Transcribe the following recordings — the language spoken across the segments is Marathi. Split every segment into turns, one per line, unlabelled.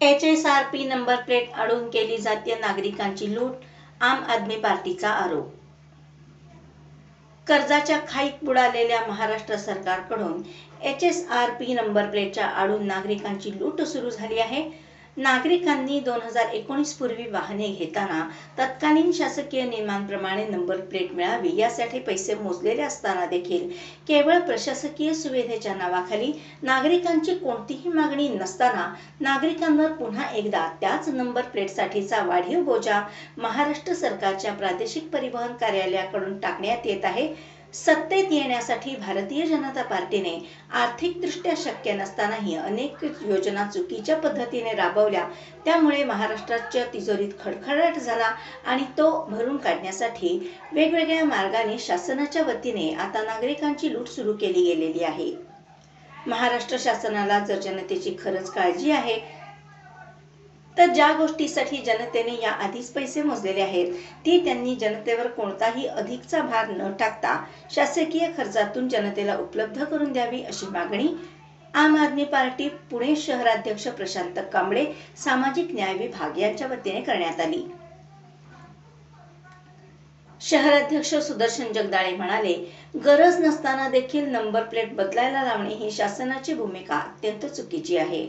H S R P number plate अडून केली जाते नागरिकांची लूट आम आदमी पार्टीचा आरोप. कर्जाच्या खाईत बुडालेल्या महाराष्ट्र सरकारकडून H S R P number प्लेटच्या आडून नागरिकांची लूट सुरू झाली आहे. नागरिकांनी दोन हजार एकोणीस पूर्वी वाहने घेताना तत्कालीन शासकीय नियमांप्रमाणे नंबर प्लेट मिळावी यासाठी पैसे मोजलेले असताना देखील केवळ प्रशासकीय सुविधेच्या नावाखाली नागरिकांची कोणतीही मागणी नसताना नागरिकांवर पुन्हा एकदा त्याच नंबर प्लेटसाठीचा वाढीव बोजा महाराष्ट्र सरकारच्या प्रादेशिक परिवहन कार्यालयाकडून टाकण्यात येत आहे. सत्तेत येण्यासाठी भारतीय जनता पार्टीने आर्थिकदृष्ट्या शक्य नसतानाही अनेक योजना चुकीच्या पद्धतीने राबवल्या. त्यामुळे महाराष्ट्राच्या तिजोरीत खडखडाट झाला आणि तो भरून काढण्यासाठी वेगवेगळ्या मार्गाने शासनाच्या वतीने आता नागरिकांची लूट सुरू केली गेलेली आहे. महाराष्ट्र शासनाला जर जनतेची खरंच काळजी आहे तर ज्या गोष्टीसाठी जनतेने या आधीच पैसे मोजलेले आहेत ती त्यांनी जनतेवर कोणताही अधिकचा भार न टाकता शासकीय खर्चातून जनतेला उपलब्ध करून द्यावी अशी मागणी आम आदमी पार्टी पुणे शहराध्यक्ष प्रशांत कांबळे सामाजिक न्याय विभाग यांच्या वतीने करण्यात आली. शहराध्यक्ष सुदर्शन जगदाळे म्हणाले गरज नसताना देखील नंबर प्लेट बदलायला लावणे ही शासनाची भूमिका अत्यंत चुकीची आहे.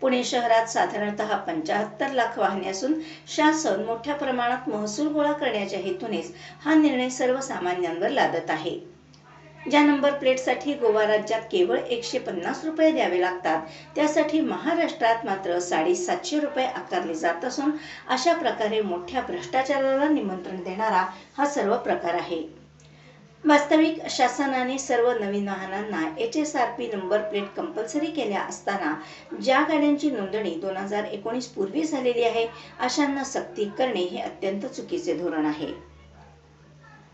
पुणे शहरात साधारणतः पंचाहत्तर लाख वाहने असून शासन मोठ्या प्रमाणात महसूल गोळा करण्याच्या हेतूनेच हा निर्णय सर्वसामान्यांवर लादत आहे. ज्या नंबर प्लेटसाठी गोवा राज्यात केवळ एकशे पन्नास रुपये द्यावे लागतात त्यासाठी महाराष्ट्रात मात्र साडेसातशे रुपये आकारले जात असून अशा प्रकारे मोठ्या भ्रष्टाचाराला निमंत्रण देणारा हा सर्व प्रकार आहे. वास्तविक शासनाने सर्व नवीन वाहनांना H S R P number plate compulsory केल्या असताना ज्या गाड्यांची नोंदणी दोन हजार एकोणीस पूर्वी झालेली आहे अशांना सक्ती करणे हे अत्यंत चुकीचे धोरण आहे.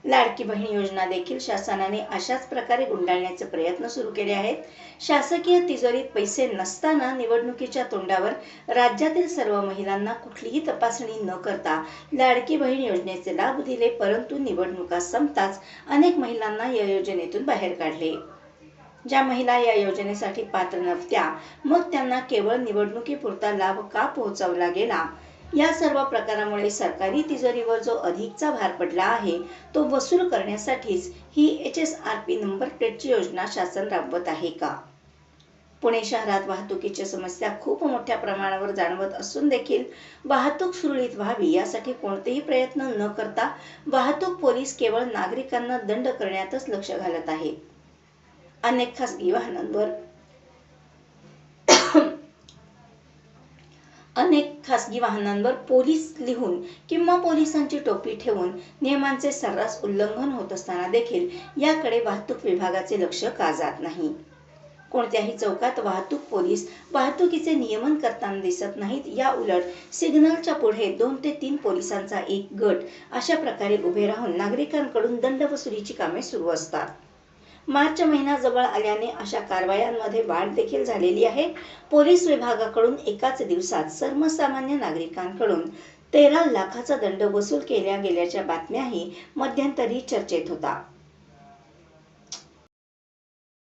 लाडकी बहीण योजना देखील शासनाने अशाच प्रकारे गुंडाळण्याचे प्रयत्न सुरू केले आहेत. शासकीय तिजोरीत पैसे नसताना निवडणुकीच्या तोंडावर राज्यातील सर्व महिलांना कुठलीही तपासणी न करता लाडकी बहीण योजनेचे लाभ दिले परंतु निवडणुका संपताच अनेक महिलांना या योजनेतून बाहेर काढले. ज्या महिला या योजनेसाठी पात्र नव्हत्या मग त्यांना केवळ निवडणुकीपुरता लाभ का पोहोचवला गेला? या सर्व प्रकारामुळे सरकारी तिजोरीवर जो अधिकचा भार पडला आहे तो वसूल करण्यासाठीच ही H S R P number प्लेटची योजना शासन राबवत आहे का? पुणे शहरात वाहतुकीची समस्या खूप मोठ्या प्रमाणावर जाणवत असून देखील वाहतूक सुरळीत व्हावी यासाठी कोणतेही प्रयत्न न करता वाहतूक पोलीस केवळ नागरिकांना दंड करण्यातच लक्ष घालत आहे अनेक खासगी वाहनांवर अनेक खासगी वाहनांवर पोलीस लिहून किंवा पोलिसांची टोपी ठेवून नियमांचे सर्रास उल्लंघन होत असताना देखील याकडे वाहतूक विभागाचे लक्ष का जात नाही? कोणत्याही चौकात वाहतूक पोलीस वाहतुकीचे नियमन करताना दिसत नाहीत. या उलट सिग्नलच्या पुढे दोन ते तीन पोलिसांचा एक गट अशा प्रकारे उभे राहून नागरिकांकडून दंड वसुलीची कामे सुरू असतात. मार्च महिना जवळ आल्याने अशा कारवायांमध्ये वाढ देखील झालेली आहे. पोलीस विभागाकडून एकाच दिवसात सर्वसामान्य नागरिकांकडून तेरा लाखाचा दंड वसूल केल्या गेल्याच्या बातम्याही मध्यंतरी चर्चेत होता.